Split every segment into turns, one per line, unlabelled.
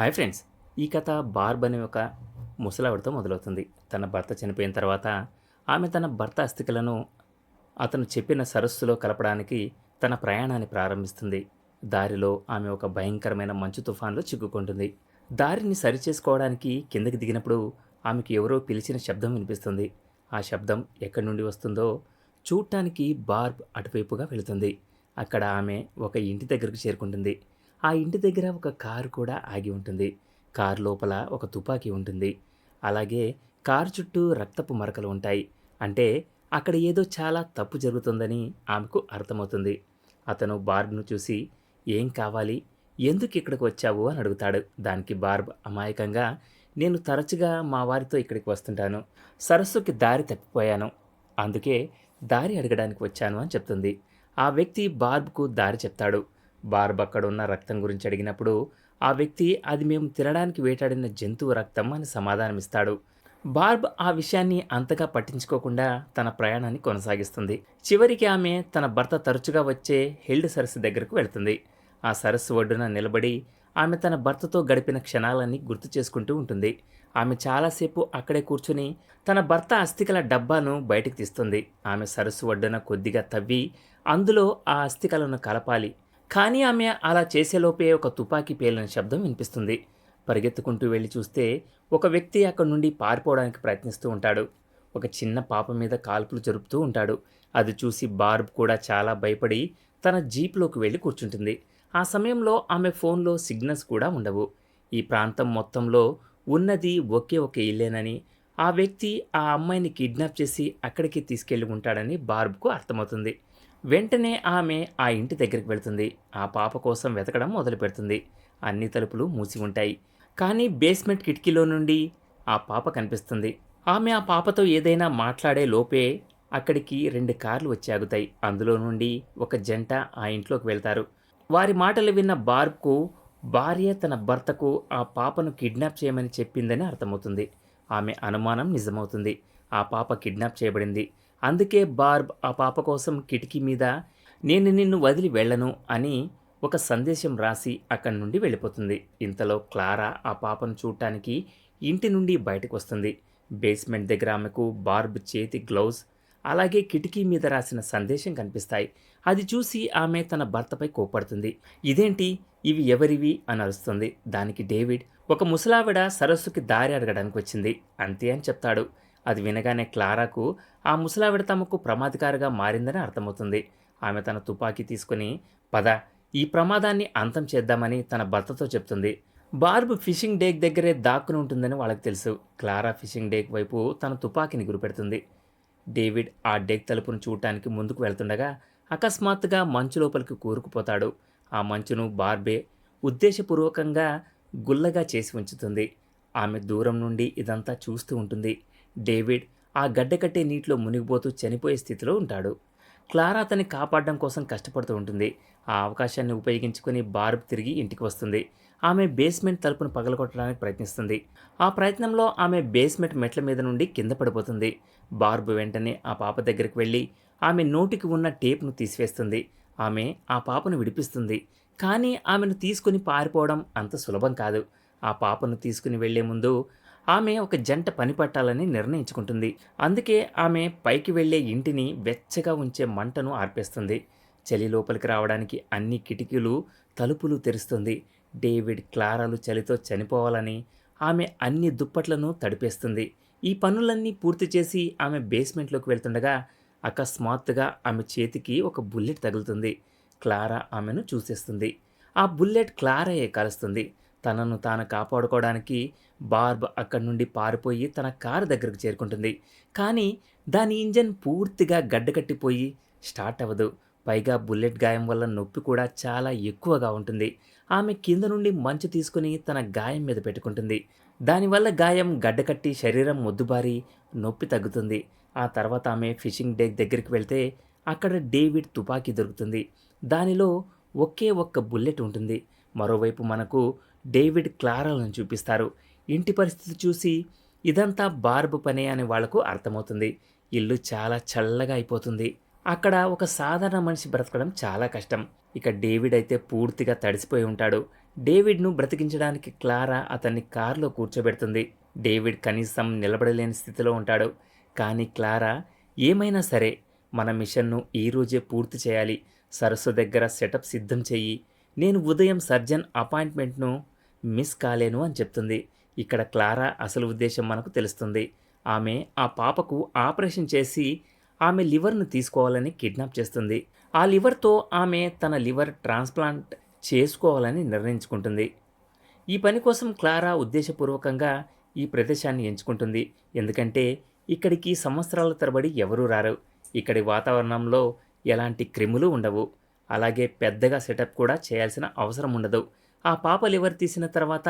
Hi friends. ఈ కథ barb అనే ఒక ముసలావిడతో మొదలవుతుంది. తన భర్త చనిపోయిన తర్వాత ఆమె తన భర్త అస్థికలను అతను చెప్పిన సరస్సులో కలపడానికి తన ప్రయాణాన్ని ప్రారంభిస్తుంది. దారిలో ఆమె ఒక భయంకరమైన మంచు తుఫాన్లో చిక్కుకుంటుంది. దారిని సరిచేసుకోవడానికి కిందకి దిగినప్పుడు ఆమెకు ఎవరో పిలిచిన శబ్దం వినిపిస్తుంది. ఆ శబ్దం ఎక్కడి నుండి వస్తుందో చూడటానికి బార్బ్ అటువైపుగా వెళుతుంది. అక్కడ ఆమె ఒక ఇంటి దగ్గరకు చేరుకుంటుంది. ఆ ఇంటి దగ్గర ఒక కారు కూడా ఆగి ఉంటుంది. కారు లోపల ఒక తుపాకీ ఉంటుంది. అలాగే కారు చుట్టూ రక్తపు మరకలు ఉంటాయి. అంటే అక్కడ ఏదో చాలా తప్పు జరుగుతుందని ఆమెకు అర్థమవుతుంది. అతను బార్బ్ను చూసి ఏం కావాలి? ఎందుకు ఇక్కడికి వచ్చావు? అని అడుగుతాడు. దానికి బార్బ్ అమాయకంగా నేను తరచుగా మా వారితో ఇక్కడికి వస్తుంటాను. సరస్సుకి దారి తప్పిపోయాను. అందుకే దారి అడగడానికి వచ్చాను అని చెప్తుంది. ఆ వ్యక్తి బార్బ్కు దారి చెప్తాడు. బార్బ్ అక్కడ ఉన్న రక్తం గురించి అడిగినప్పుడు ఆ వ్యక్తి అది మేము తినడానికి వేటాడిన జంతువు రక్తం అని సమాధానమిస్తాడు. బార్బ్ ఆ విషయాన్ని అంతగా పట్టించుకోకుండా తన ప్రయాణాన్ని కొనసాగిస్తుంది. చివరికి ఆమె తన భర్త తరచుగా వచ్చే హెల్డ్ సరస్సు దగ్గరకు వెళ్తుంది. ఆ సరస్సు ఒడ్డున నిలబడి ఆమె తన భర్తతో గడిపిన క్షణాలన్నీ గుర్తు చేసుకుంటూ ఉంటుంది. ఆమె చాలాసేపు అక్కడే కూర్చుని తన భర్త అస్థికల డబ్బాను బయటికి తీస్తుంది. ఆమె సరస్సు ఒడ్డున కొద్దిగా తవ్వి అందులో ఆ అస్థికలను కలపాలి. కానీ ఆమె అలా చేసేలోపే ఒక తుపాకీ పేలిన శబ్దం వినిపిస్తుంది. పరిగెత్తుకుంటూ వెళ్ళి చూస్తే ఒక వ్యక్తి అక్కడి నుండి పారిపోవడానికి ప్రయత్నిస్తూ ఉంటాడు. ఒక చిన్న పాప మీద కాల్పులు జరుపుతూ ఉంటాడు. అది చూసి బార్బ్ కూడా చాలా భయపడి తన జీప్లోకి వెళ్ళి కూర్చుంటుంది. ఆ సమయంలో ఆమె ఫోన్లో సిగ్నల్స్ కూడా ఉండవు. ఈ ప్రాంతం మొత్తంలో ఉన్నది ఒకే ఒక ఇల్లేనని ఆ వ్యక్తి ఆ అమ్మాయిని కిడ్నాప్ చేసి అక్కడికి తీసుకెళ్ళి ఉంటాడని బార్బ్కు అర్థమవుతుంది. వెంటనే ఆమె ఆ ఇంటి దగ్గరికి వెళుతుంది. ఆ పాప కోసం వెతకడం మొదలు పెడుతుంది అన్ని తలుపులు మూసి ఉంటాయి. కానీ బేస్మెంట్ కిటికీలో నుండి ఆ పాప కనిపిస్తుంది. ఆమె ఆ పాపతో ఏదైనా మాట్లాడే లోపే అక్కడికి రెండు కార్లు వచ్చి ఆగుతాయి. అందులో నుండి ఒక జంట ఆ ఇంట్లోకి వెళ్తారు. వారి మాటలు విన్న బార్బ్కు భార్య తన భర్తకు ఆ పాపను కిడ్నాప్ చేయమని చెప్పిందని అర్థమవుతుంది. ఆమె అనుమానం నిజమవుతుంది. ఆ పాప కిడ్నాప్ చేయబడింది. అందుకే బార్బ్ ఆ పాప కోసం కిటికీ మీద నేను నిన్ను వదిలి వెళ్ళను అని ఒక సందేశం రాసి అక్కడి నుండి వెళ్ళిపోతుంది. ఇంతలో క్లారా ఆ పాపను చూడటానికి ఇంటి నుండి బయటకు వస్తుంది. బేస్మెంట్ దగ్గర ఆమెకు బార్బ్ చేతి గ్లౌజ్ అలాగే కిటికీ మీద రాసిన సందేశం కనిపిస్తాయి. అది చూసి ఆమె తన భర్తపై కోపడుతుంది ఇదేంటి? ఇవి ఎవరివి? అని అరుస్తుంది. దానికి డేవిడ్ ఒక ముసలావిడ సరస్సుకి దారి అడగడానికి వచ్చింది. అంతే అని చెప్తాడు. అది వినగానే క్లారాకు ఆ ముసలావిడ తమకు ప్రమాదకారిగా మారిందని అర్థమవుతుంది. ఆమె తన తుపాకీ తీసుకుని పద ఈ ప్రమాదాన్ని అంతం చేద్దామని తన భర్తతో చెప్తుంది. బార్బ్ ఫిషింగ్ డేక్ దగ్గరే దాక్కుని ఉంటుందని వాళ్ళకి తెలుసు. క్లారా ఫిషింగ్ డేక్ వైపు తన తుపాకీని గురిపెడుతుంది. డేవిడ్ ఆ డేక్ తలుపును చూడటానికి ముందుకు వెళ్తుండగా అకస్మాత్తుగా మంచు లోపలికి కూరుకుపోతాడు. ఆ మంచును బార్బే ఉద్దేశపూర్వకంగా గుల్లగా చేసి ఉంచుతుంది. ఆమె దూరం నుండి ఇదంతా చూస్తూ ఉంటుంది. డేవిడ్ ఆ గడ్డకట్టే నీటిలో మునిగిపోతూ చనిపోయే స్థితిలో ఉంటాడు. క్లారా అతన్ని కాపాడడం కోసం కష్టపడుతూ ఉంటుంది. ఆ అవకాశాన్ని ఉపయోగించుకొని బార్బ్ తిరిగి ఇంటికి వస్తుంది. ఆమె బేస్మెంట్ తలుపును పగలగొట్టడానికి ప్రయత్నిస్తుంది. ఆ ప్రయత్నంలో ఆమె బేస్మెంట్ మెట్ల మీద నుండి కింద పడిపోతుంది. బార్బ్ వెంటనే ఆ పాప దగ్గరికి వెళ్ళి ఆమె నోటికి ఉన్న టేప్ను తీసివేస్తుంది. ఆమె ఆ పాపను విడిపిస్తుంది. కానీ ఆమెను తీసుకుని పారిపోవడం అంత సులభం కాదు. ఆ పాపను తీసుకుని వెళ్ళే ముందు ఆమె ఒక జంట పని పట్టాలని నిర్ణయించుకుంటుంది. అందుకే ఆమె పైకి వెళ్ళే ఇంటిని వెచ్చగా ఉంచే మంటను ఆర్పేస్తుంది. చలి లోపలికి రావడానికి అన్ని కిటికీలు తలుపులు తెరుస్తుంది. డేవిడ్ క్లారాలు చలితో చనిపోవాలని ఆమె అన్ని దుప్పట్లను తడిపేస్తుంది. ఈ పనులన్నీ పూర్తి చేసి ఆమె బేస్మెంట్లోకి వెళ్తుండగా అకస్మాత్తుగా ఆమె చేతికి ఒక బుల్లెట్ తగులుతుంది. క్లారా ఆమెను చూసేస్తుంది. ఆ బుల్లెట్ క్లారాయే కలుస్తుంది. తనను తాను కాపాడుకోవడానికి బార్బ్ అక్కడి నుండి పారిపోయి తన కారు దగ్గరకు చేరుకుంటుంది. కానీ దాని ఇంజన్ పూర్తిగా గడ్డకట్టిపోయి స్టార్ట్ అవ్వదు. పైగా బుల్లెట్ గాయం వల్ల నొప్పి కూడా చాలా ఎక్కువగా ఉంటుంది. ఆమె కింద నుండి మంచు తీసుకుని తన గాయం మీద పెట్టుకుంటుంది. దానివల్ల గాయం గడ్డకట్టి శరీరం మొద్దుబారి నొప్పి తగ్గుతుంది. ఆ తర్వాత ఆమె ఫిషింగ్ డెక్ దగ్గరికి వెళ్తే అక్కడ డేవిడ్ తుపాకీ దొరుకుతుంది. దానిలో ఒకే ఒక్క బుల్లెట్ ఉంటుంది. మరోవైపు మనకు డేవిడ్ క్లారాలను చూపిస్తారు. ఇంటి పరిస్థితి చూసి ఇదంతా బార్బు పనే అని వాళ్ళకు అర్థమవుతుంది. ఇల్లు చాలా చల్లగా అయిపోతుంది. అక్కడ ఒక సాధారణ మనిషి బ్రతకడం చాలా కష్టం. ఇక డేవిడ్ అయితే పూర్తిగా తడిసిపోయి ఉంటాడు. డేవిడ్ను బ్రతికించడానికి క్లారా అతన్ని కారులో కూర్చోబెడుతుంది. డేవిడ్ కనీసం నిలబడలేని స్థితిలో ఉంటాడు. కానీ క్లారా ఏమైనా సరే మన మిషన్ను ఈ రోజే పూర్తి చేయాలి. సరస్సు దగ్గర సెటప్ సిద్ధం చెయ్యి. నేను ఉదయం సర్జన్ అపాయింట్మెంట్ను మిస్ కాలేను అని చెప్తుంది. ఇక్కడ క్లారా అసలు ఉద్దేశం మనకు తెలుస్తుంది. ఆమె ఆ పాపకు ఆపరేషన్ చేసి ఆమె లివర్ను తీసుకోవాలని కిడ్నాప్ చేస్తుంది. ఆ లివర్తో ఆమె తన లివర్ ట్రాన్స్ప్లాంట్ చేసుకోవాలని నిర్ణయించుకుంటుంది. ఈ పని కోసం క్లారా ఉద్దేశపూర్వకంగా ఈ ప్రదేశాన్ని ఎంచుకుంటుంది. ఎందుకంటే ఇక్కడికి సంవత్సరాల తరబడి ఎవరూ రారు. ఇక్కడి వాతావరణంలో ఎలాంటి క్రిములు ఉండవు. అలాగే పెద్దగా సెటప్ కూడా చేయాల్సిన అవసరం ఉండదు. ఆ పాప లివర్ తీసిన తర్వాత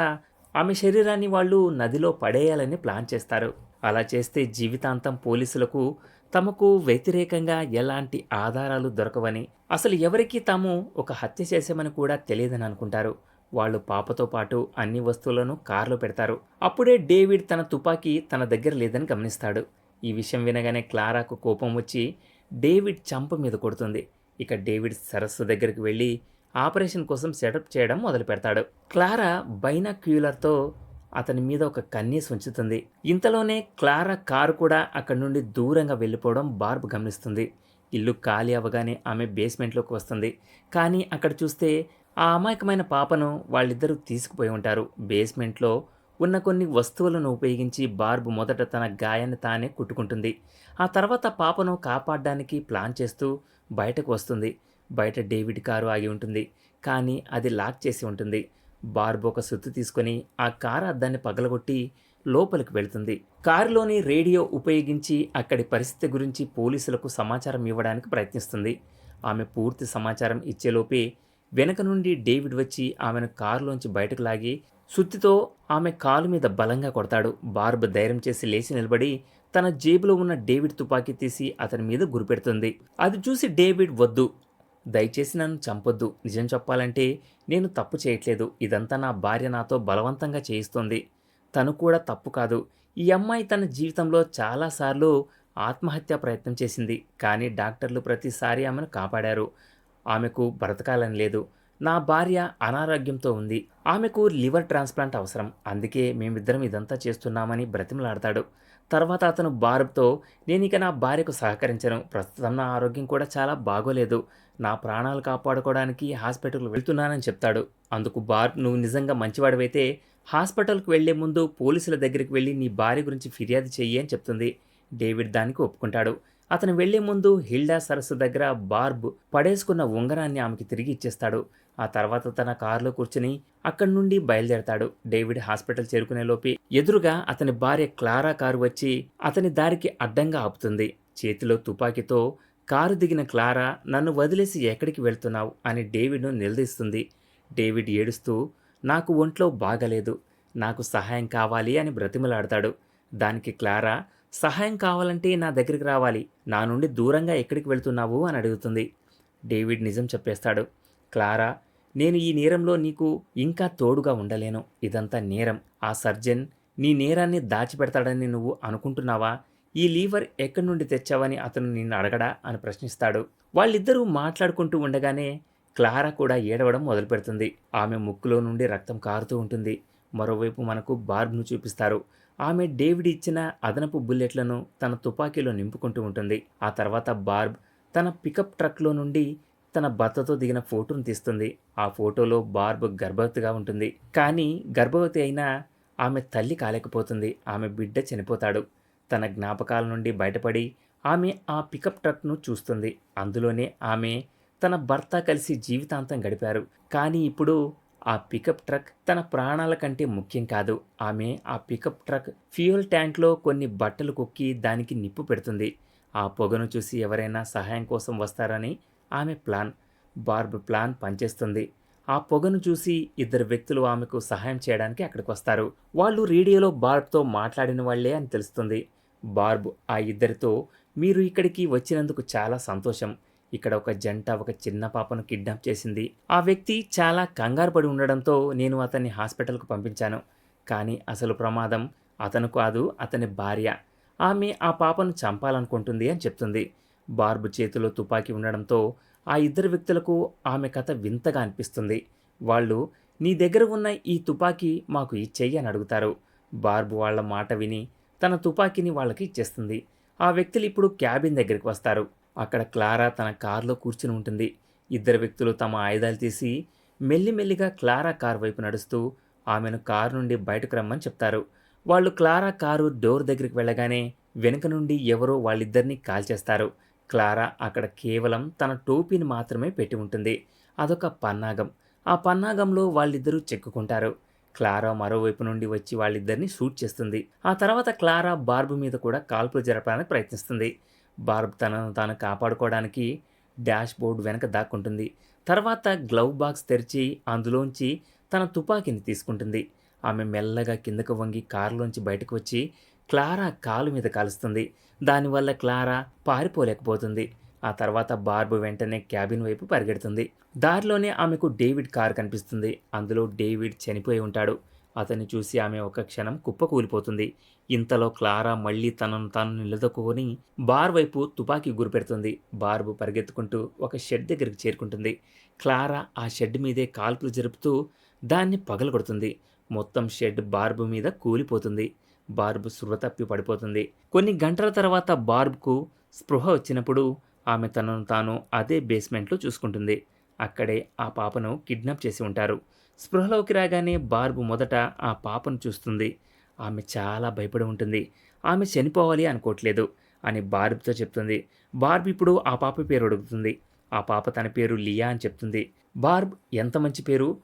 ఆమె శరీరాన్ని వాళ్ళు నదిలో పడేయాలని ప్లాన్ చేస్తారు. అలా చేస్తే జీవితాంతం పోలీసులకు తమకు వ్యతిరేకంగా ఎలాంటి ఆధారాలు దొరకవని అసలు ఎవరికి తాము ఒక హత్య చేశామని కూడా తెలియదని అనుకుంటారు. వాళ్ళు పాపతో పాటు అన్ని వస్తువులను కారులో పెడతారు. అప్పుడే డేవిడ్ తన తుపాకీ తన దగ్గర లేదని గమనిస్తాడు. ఈ విషయం వినగానే క్లారాకు కోపం వచ్చి డేవిడ్ చంప మీద కొడుతుంది. ఇక డేవిడ్ సరస్సు దగ్గరికి వెళ్ళి ఆపరేషన్ కోసం సెటప్ చేయడం మొదలు పెడతాడు క్లారా బైనాక్యూలర్తో అతని మీద ఒక కన్నీస్ ఉంచుతుంది ఇంతలోనే క్లారా కారు కూడా అక్కడి నుండి దూరంగా వెళ్ళిపోవడం బార్బ్ గమనిస్తుంది. ఇల్లు ఖాళీ అవ్వగానే ఆమె బేస్మెంట్లోకి వస్తుంది. కానీ అక్కడ చూస్తే ఆ అమాయకమైన పాపను వాళ్ళిద్దరూ తీసుకుపోయి ఉంటారు. బేస్మెంట్లో ఉన్న కొన్ని వస్తువులను ఉపయోగించి బార్బ్ మొదట తన గాయాన్ని తానే కుట్టుకుంటుంది. ఆ తర్వాత పాపను కాపాడడానికి ప్లాన్ చేస్తూ బయటకు వస్తుంది. బయట డేవిడ్ కారు ఆగి ఉంటుంది. కానీ అది లాక్ చేసి ఉంటుంది. బార్బ్ ఒక సుత్తు తీసుకొని ఆ కారు అద్దాన్ని పగలగొట్టి లోపలికి వెళుతుంది. కారులోని రేడియో ఉపయోగించి అక్కడి పరిస్థితి గురించి పోలీసులకు సమాచారం ఇవ్వడానికి ప్రయత్నిస్తుంది. ఆమె పూర్తి సమాచారం ఇచ్చేలోపే వెనక నుండి డేవిడ్ వచ్చి ఆమెను కారులోంచి బయటకు లాగి సుత్తితో ఆమె కాలు మీద బలంగా కొడతాడు. బార్బ్ ధైర్యం చేసి లేచి నిలబడి తన జేబులో ఉన్న డేవిడ్ తుపాకీ తీసి అతని మీద గురిపెడుతుంది. అది చూసి డేవిడ్ వద్దు. దయచేసి నన్ను చంపొద్దు. నిజం చెప్పాలంటే నేను తప్పు చేయట్లేదు. ఇదంతా నా భార్య నాతో బలవంతంగా చేయిస్తుంది. తను కూడా తప్పు కాదు. ఈ అమ్మాయి తన జీవితంలో చాలాసార్లు ఆత్మహత్య ప్రయత్నం చేసింది. కానీ డాక్టర్లు ప్రతిసారి ఆమెను కాపాడారు. ఆమెకు బ్రతకాలని లేదు. నా భార్య అనారోగ్యంతో ఉంది. ఆమెకు లివర్ ట్రాన్స్ప్లాంట్ అవసరం. అందుకే మేమిద్దరం ఇదంతా చేస్తున్నామని బ్రతిమలాడతాడు. తర్వాత అతను బార్బ్తో నేను ఇక నా భార్యకు సహకరించను. ప్రస్తుతం నా ఆరోగ్యం కూడా చాలా బాగోలేదు. నా ప్రాణాలు కాపాడుకోవడానికి హాస్పిటల్కి వెళ్తున్నానని చెప్తాడు. అందుకు బార్బ్ నువ్వు నిజంగా మంచివాడివైతే హాస్పిటల్కి వెళ్ళే ముందు పోలీసుల దగ్గరికి వెళ్ళి నీ భార్య గురించి ఫిర్యాదు చెయ్యి అని చెప్తుంది. డేవిడ్ దానికి ఒప్పుకుంటాడు. అతను వెళ్ళే ముందు హిల్డా సరస్సు దగ్గర బార్బ్ పడేసుకున్న ఉంగరాన్ని ఆమెకి తిరిగి ఇచ్చేస్తాడు. ఆ తర్వాత తన కారులో కూర్చుని అక్కడి నుండి బయలుదేరతాడు. డేవిడ్ హాస్పిటల్ చేరుకునేలోపి ఎదురుగా అతని భార్య క్లారా కారు వచ్చి అతని దారికి అడ్డంగా ఆపుతుంది. చేతిలో తుపాకీతో కారు దిగిన క్లారా నన్ను వదిలేసి ఎక్కడికి వెళ్తున్నావు? అని డేవిడ్ను నిలదీస్తుంది. డేవిడ్ ఏడుస్తూ నాకు ఒంట్లో బాగలేదు. నాకు సహాయం కావాలి అని బ్రతిమలాడతాడు. దానికి క్లారా సహాయం కావాలంటే నా దగ్గరికి రావాలి. నా నుండి దూరంగా ఎక్కడికి వెళ్తున్నావు? అని అడుగుతుంది. డేవిడ్ నిజం చెప్పేస్తాడు. క్లారా నేను ఈ నేరంలో నీకు ఇంకా తోడుగా ఉండలేను. ఇదంతా నేరం. ఆ సర్జన్ నీ నేరాన్ని దాచిపెడతాడని నువ్వు అనుకుంటున్నావా? ఈ లీవర్ ఎక్కడి నుండి తెచ్చావని అతను నిన్ను అడగడా? అని ప్రశ్నిస్తాడు. వాళ్ళిద్దరూ మాట్లాడుకుంటూ ఉండగానే క్లారా కూడా ఏడవడం మొదలుపెడుతుంది. ఆమె ముక్కులో నుండి రక్తం కారుతూ ఉంటుంది. మరోవైపు మనకు బార్బ్ను చూపిస్తారు. ఆమె డేవిడ్ ఇచ్చిన అదనపు బుల్లెట్లను తన తుపాకీలో నింపుకుంటూ ఉంటుంది. ఆ తర్వాత బార్బ్ తన పికప్ ట్రక్లో నుండి తన భర్తతో దిగిన ఫోటోను తీస్తుంది. ఆ ఫోటోలో బార్బ్ గర్భవతిగా ఉంటుంది. కానీ గర్భవతి అయినా ఆమె తల్లి కాలేకపోతుంది. ఆమె బిడ్డ చనిపోతాడు. తన జ్ఞాపకాల నుండి బయటపడి ఆమె ఆ పికప్ ట్రక్ను చూస్తుంది. అందులోనే ఆమె తన భర్త కలిసి జీవితాంతం గడిపారు. కానీ ఇప్పుడు ఆ పికప్ ట్రక్ తన ప్రాణాల కంటే ముఖ్యం కాదు. ఆమె ఆ పికప్ ట్రక్ ఫ్యూయల్ ట్యాంక్లో కొన్ని బట్టలు కొక్కి దానికి నిప్పు పెడుతుంది. ఆ పొగను చూసి ఎవరైనా సహాయం కోసం వస్తారని ఆమె ప్లాన్ బార్బ్ ప్లాన్ పనిచేస్తుంది. ఆ పొగను చూసి ఇద్దరు వ్యక్తులు ఆమెకు సహాయం చేయడానికి అక్కడికి వస్తారు. వాళ్ళు రేడియోలో బార్బ్తో మాట్లాడిన వాళ్ళే అని తెలుస్తుంది. బార్బ్ ఆ ఇద్దరితో మీరు ఇక్కడికి వచ్చినందుకు చాలా సంతోషం. ఇక్కడ ఒక జంట ఒక చిన్న పాపను కిడ్నాప్ చేసింది. ఆ వ్యక్తి చాలా కంగారు పడి ఉండడంతో నేను అతన్ని హాస్పిటల్కు పంపించాను. కానీ అసలు ప్రమాదం అతను కాదు అతని భార్య. ఆమె ఆ పాపను చంపాలనుకుంటుంది అని చెప్తుంది. బార్బు చేతిలో తుపాకీ ఉండడంతో ఆ ఇద్దరు వ్యక్తులకు ఆమె కథ వింతగా అనిపిస్తుంది. వాళ్ళు నీ దగ్గర ఉన్న ఈ తుపాకీ మాకు ఇచ్చేయి అని అడుగుతారు. బార్బు వాళ్ళ మాట విని తన తుపాకీని వాళ్ళకి ఇచ్చేస్తుంది. ఆ వ్యక్తులు ఇప్పుడు క్యాబిన్ దగ్గరికి వస్తారు. అక్కడ క్లారా తన కారులో కూర్చుని ఉంటుంది. ఇద్దరు వ్యక్తులు తమ ఆయుధాలు తీసి మెల్లిమెల్లిగా క్లారా కారు వైపు నడుస్తూ ఆమెను కారు నుండి బయటకు రమ్మని చెప్తారు. వాళ్ళు క్లారా కారు డోర్ దగ్గరికి వెళ్ళగానే వెనుక నుండి ఎవరో వాళ్ళిద్దరినీ కాల్చేస్తారు. క్లారా అక్కడ కేవలం తన టోపీని మాత్రమే పెట్టి ఉంటుంది. అదొక పన్నాగం. ఆ పన్నాగంలో వాళ్ళిద్దరూ చెక్కుకుంటారు. క్లారా మరోవైపు నుండి వచ్చి వాళ్ళిద్దరిని షూట్ చేస్తుంది. ఆ తర్వాత క్లారా బార్బు మీద కూడా కాల్పులు జరపడానికి ప్రయత్నిస్తుంది. బార్బ్ తనను తాను కాపాడుకోవడానికి డాష్ బోర్డు వెనక దాక్కుంటుంది. తర్వాత గ్లవ్ బాక్స్ తెరిచి అందులోంచి తన తుపాకీని తీసుకుంటుంది. ఆమె మెల్లగా కిందకు వంగి కారులోంచి బయటకు వచ్చి క్లారా కాలు మీద కాలుస్తుంది. దానివల్ల క్లారా పారిపోలేకపోతుంది. ఆ తర్వాత బార్బు వెంటనే క్యాబిన్ వైపు పరిగెడుతుంది. దారిలోనే ఆమెకు డేవిడ్ కారు కనిపిస్తుంది. అందులో డేవిడ్ చనిపోయి ఉంటాడు. అతన్ని చూసి ఆమె ఒక క్షణం కుప్పకూలిపోతుంది ఇంతలో క్లారా మళ్ళీ తనను తాను నిలదొక్కుని బార్ వైపు తుపాకీ గురిపెడుతుంది. బార్బు పరిగెత్తుకుంటూ ఒక షెడ్ దగ్గరికి చేరుకుంటుంది. క్లారా ఆ షెడ్ మీదే కాల్పులు జరుపుతూ దాన్ని పగలగొడుతుంది. మొత్తం షెడ్ బార్బు మీద కూలిపోతుంది. బార్బు స్పృహ తప్పి పడిపోతుంది. కొన్ని గంటల తర్వాత బార్బ్కు స్పృహ వచ్చినప్పుడు ఆమె తనను తాను అదే బేస్మెంట్లో చూసుకుంటుంది. అక్కడే ఆ పాపను కిడ్నాప్ చేసి ఉంటారు. స్పృహలోకి రాగానే బార్బు మొదట ఆ పాపను చూస్తుంది. ఆమె చాలా భయపడి ఉంటుంది. ఆమె చనిపోవాలి అనుకోవట్లేదు అని బార్బ్తో చెప్తుంది. బార్బ్ ఇప్పుడు ఆ పాప పేరు అడుగుతుంది. ఆ పాప తన పేరు లియా అని చెప్తుంది. బార్బ్ ఎంత మంచి పేరు?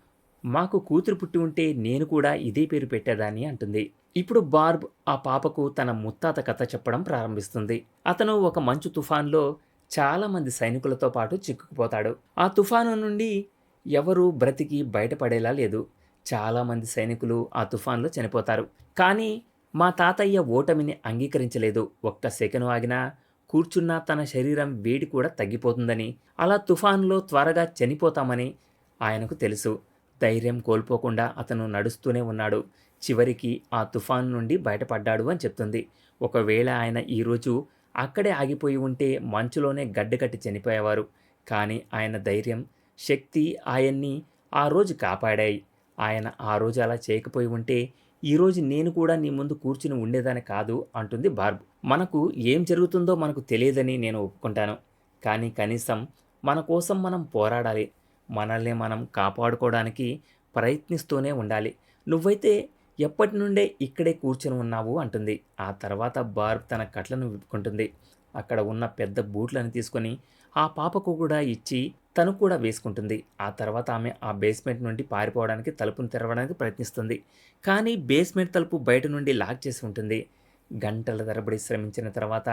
మాకు కూతురు పుట్టి ఉంటే నేను కూడా ఇదే పేరు పెట్టేదాన్ని అంటుంది. ఇప్పుడు బార్బ్ ఆ పాపకు తన ముత్తాత కథ చెప్పడం ప్రారంభిస్తుంది. అతను ఒక మంచు తుఫాన్లో చాలామంది సైనికులతో పాటు చిక్కుకుపోతాడు. ఆ తుఫాను నుండి ఎవరూ బ్రతికి బయటపడేలా లేదు. చాలామంది సైనికులు ఆ తుఫాన్లో చనిపోతారు. కానీ మా తాతయ్య ఓటమిని అంగీకరించలేదు. ఒక్క సెకను ఆగినా కూర్చున్న తన శరీరం వేడి కూడా తగ్గిపోతుందని అలా తుఫాన్లో త్వరగా చనిపోతామని ఆయనకు తెలుసు. ధైర్యం కోల్పోకుండా అతను నడుస్తూనే ఉన్నాడు. చివరికి ఆ తుఫాన్ నుండి బయటపడ్డాడు అని చెప్తుంది. ఒకవేళ ఆయన ఈరోజు అక్కడే ఆగిపోయి ఉంటే మంచులోనే గడ్డకట్టి చనిపోయేవారు. కానీ ఆయన ధైర్యం శక్తి ఆయన్ని ఆ రోజు కాపాడాయి. ఆయన ఆ రోజు అలా చేయకపోయి ఉంటే ఈరోజు నేను కూడా నీ ముందు కూర్చుని ఉండేదాన్ని కాదు అంటుంది బార్బ్. మనకు ఏం జరుగుతుందో మనకు తెలియదని నేను ఒప్పుకుంటాను. కానీ కనీసం మన కోసం మనం పోరాడాలి. మనల్ని మనం కాపాడుకోవడానికి ప్రయత్నిస్తూనే ఉండాలి. నువ్వైతే ఎప్పటి నుండే ఇక్కడే కూర్చొని ఉన్నావు అంటుంది. ఆ తర్వాత బార్బ్ తన కట్లను విప్పుకుంటుంది. అక్కడ ఉన్న పెద్ద బూట్లను తీసుకొని ఆ పాపకు కూడా ఇచ్చి తను కూడా వేసుకుంటుంది. ఆ తర్వాత ఆమె ఆ బేస్మెంట్ నుండి పారిపోవడానికి తలుపును తెరవడానికి ప్రయత్నిస్తుంది. కానీ బేస్మెంట్ తలుపు బయట నుండి లాక్ చేసి ఉంటుంది. గంటల తరబడి శ్రమించిన తర్వాత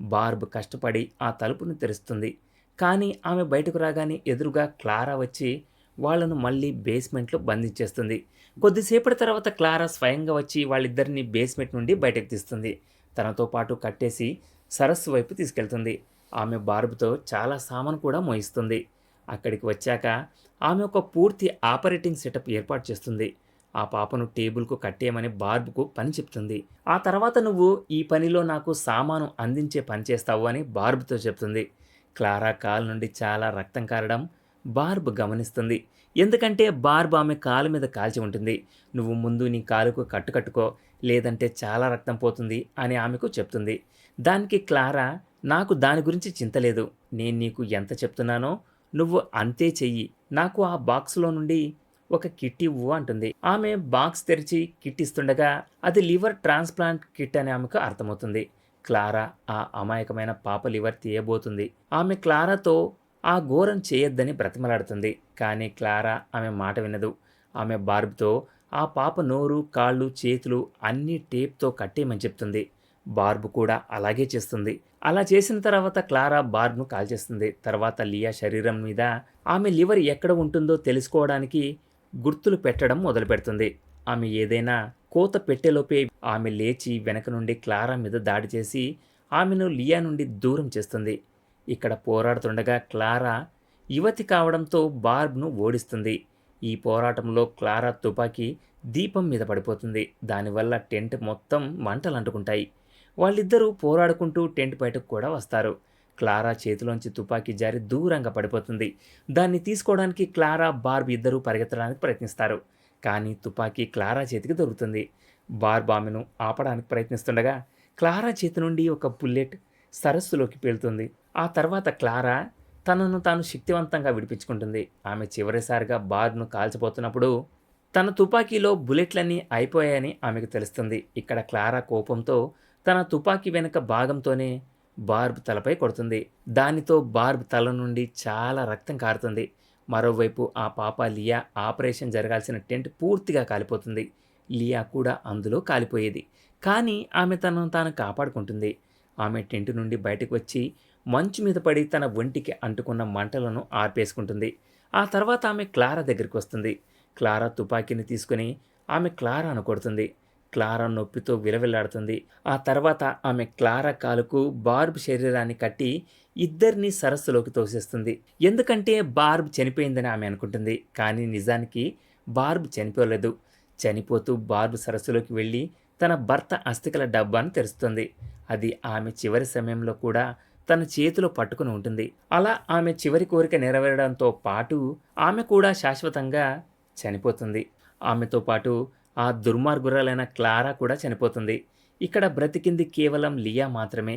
బార్బ్ కష్టపడి ఆ తలుపును తెరుస్తుంది. కానీ ఆమె బయటకు రాగానే ఎదురుగా క్లారా వచ్చి వాళ్ళను మళ్ళీ బేస్మెంట్లో బంధించేస్తుంది. కొద్దిసేపటి తర్వాత క్లారా స్వయంగా వచ్చి వాళ్ళిద్దరిని బేస్మెంట్ నుండి బయటకు తీస్తుంది. తనతో పాటు కట్టేసి సరస్సు వైపు తీసుకెళ్తుంది. ఆమె బార్బుతో చాలా సామాను కూడా మోయిస్తుంది. అక్కడికి వచ్చాక ఆమె ఒక పూర్తి ఆపరేటింగ్ సెటప్ ఏర్పాటు చేస్తుంది. ఆ పాపను టేబుల్కు కట్టేయమని బార్బుకు పని చెప్తుంది. ఆ తర్వాత నువ్వు ఈ పనిలో నాకు సామాను అందించే పని చేస్తావు అని బార్బుతో చెప్తుంది. క్లారా కాలు నుండి చాలా రక్తం కారడం బార్బ్ గమనిస్తుంది. ఎందుకంటే బార్బ్ ఆమె కాలు మీద కాల్చి ఉంటుంది. నువ్వు ముందు నీ కాలుకు కట్టుకట్టుకో లేదంటే చాలా రక్తం పోతుంది అని ఆమెకు చెప్తుంది. దానికి క్లారా నాకు దాని గురించి చింత లేదు. నేను నీకు ఎంత చెప్తున్నానో నువ్వు అంతే చెయ్యి. నాకు ఆ బాక్స్లో నుండి ఒక కిట్ ఇవ్వు అంటుంది. ఆమె బాక్స్ తెరిచి కిట్ ఇస్తుండగా అది లివర్ ట్రాన్స్ప్లాంట్ కిట్ అని ఆమెకు అర్థమవుతుంది. క్లారా ఆ అమాయకమైన పాప లివర్ తీయబోతుంది. ఆమె క్లారాతో ఆ ఘోరం చేయొద్దని బ్రతిమలాడుతుంది. కానీ క్లారా ఆమె మాట వినదు. ఆమె బార్బ్తో ఆ పాప నోరు కాళ్ళు చేతులు అన్నీ టేప్తో కట్టేయమని చెప్తుంది. బార్బ్ కూడా అలాగే చేస్తుంది. అలా చేసిన తర్వాత క్లారా బార్బ్ను కాల్చేస్తుంది. తర్వాత లియా శరీరం మీద ఆమె లివర్ ఎక్కడ ఉంటుందో తెలుసుకోవడానికి గుర్తులు పెట్టడం మొదలు పెడుతుంది ఆమె ఏదైనా కోత పెట్టేలోపే ఆమె లేచి వెనక నుండి క్లారా మీద దాడి చేసి ఆమెను లియా నుండి దూరం చేస్తుంది. ఇక్కడ పోరాడుతుండగా క్లారా యువతి కావడంతో బార్బ్ను ఓడిస్తుంది. ఈ పోరాటంలో క్లారా తుపాకీ దీపం మీద పడిపోతుంది. దానివల్ల టెంట్ మొత్తం మంటలు అంటుకుంటాయి వాళ్ళిద్దరూ పోరాడుకుంటూ టెంట్ బయటకు కూడా వస్తారు. క్లారా చేతిలోంచి తుపాకీ జారి దూరంగా పడిపోతుంది. దాన్ని తీసుకోవడానికి క్లారా బార్బ్ ఇద్దరూ పరిగెత్తడానికి ప్రయత్నిస్తారు. కానీ తుపాకీ క్లారా చేతికి దొరుకుతుంది. బార్బ్ ఆమెను ఆపడానికి ప్రయత్నిస్తుండగా క్లారా చేతి నుండి ఒక బుల్లెట్ సరస్సులోకి పేలుతుంది. ఆ తర్వాత క్లారా తనను తాను శక్తివంతంగా విడిపించుకుంటుంది. ఆమె చివరిసారిగా బార్బ్ను కాల్చిపోతున్నప్పుడు తన తుపాకీలో బుల్లెట్లన్నీ అయిపోయాయని ఆమెకు తెలుస్తుంది. ఇక్కడ క్లారా కోపంతో తన తుపాకీ వెనుక భాగంతోనే బార్బ్ తలపై కొడుతుంది. దానితో బార్బ్ తల నుండి చాలా రక్తం కారుతుంది. మరోవైపు ఆ పాప లియా ఆపరేషన్ జరగాల్సిన టెంట్ పూర్తిగా కాలిపోతుంది. లియా కూడా అందులో కాలిపోయేది. కానీ ఆమె తనను తాను కాపాడుకుంటుంది. ఆమె టెంట్ నుండి బయటకు వచ్చి మంచు మీద పడి తన ఒంటికి అంటుకున్న మంటలను ఆర్పేసుకుంటుంది. ఆ తర్వాత ఆమె క్లారా దగ్గరికి వస్తుంది. క్లారా తుపాకీని తీసుకుని ఆమె క్లారాను కొడుతుంది. క్లారా నొప్పితో విలవిల్లాడుతుంది. ఆ తర్వాత ఆమె క్లారా కాలుకు బార్బ్ శరీరాన్ని కట్టి ఇద్దరిని సరస్సులోకి తోసేస్తుంది. ఎందుకంటే బార్బ్ చనిపోయిందని ఆమె అనుకుంటుంది. కానీ నిజానికి బార్బ్ చనిపోలేదు. చనిపోతూ బార్బ్ సరస్సులోకి వెళ్ళి తన భర్త అస్థికల డబ్బాను తెరుస్తుంది. అది ఆమె చివరి సమయంలో కూడా తన చేతిలో పట్టుకుని ఉంటుంది. అలా ఆమె చివరి కోరిక నెరవేరడంతో పాటు ఆమె కూడా శాశ్వతంగా చనిపోతుంది. ఆమెతో పాటు ఆ దుర్మార్గురాలైన క్లారా కూడా చనిపోతుంది. ఇక్కడ బ్రతికింది కేవలం లియా మాత్రమే.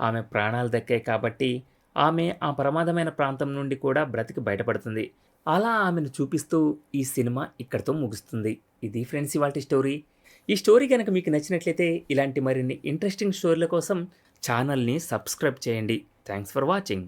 ఆమె ప్రాణాలు దక్కాయి కాబట్టి ఆమె ఆ ప్రమాదమైన ప్రాంతం నుండి కూడా బ్రతికి బయటపడుతుంది. అలా ఆమెను చూపిస్తూ ఈ సినిమా ఇక్కడితో ముగుస్తుంది. ఇది ఫ్రెండ్స్ ఇవాళ స్టోరీ. ఈ స్టోరీ కనుక మీకు నచ్చినట్లయితే ఇలాంటి మరిన్ని ఇంట్రెస్టింగ్ స్టోరీల కోసం ఛానల్ని సబ్స్క్రైబ్ చేయండి. Thanks for watching.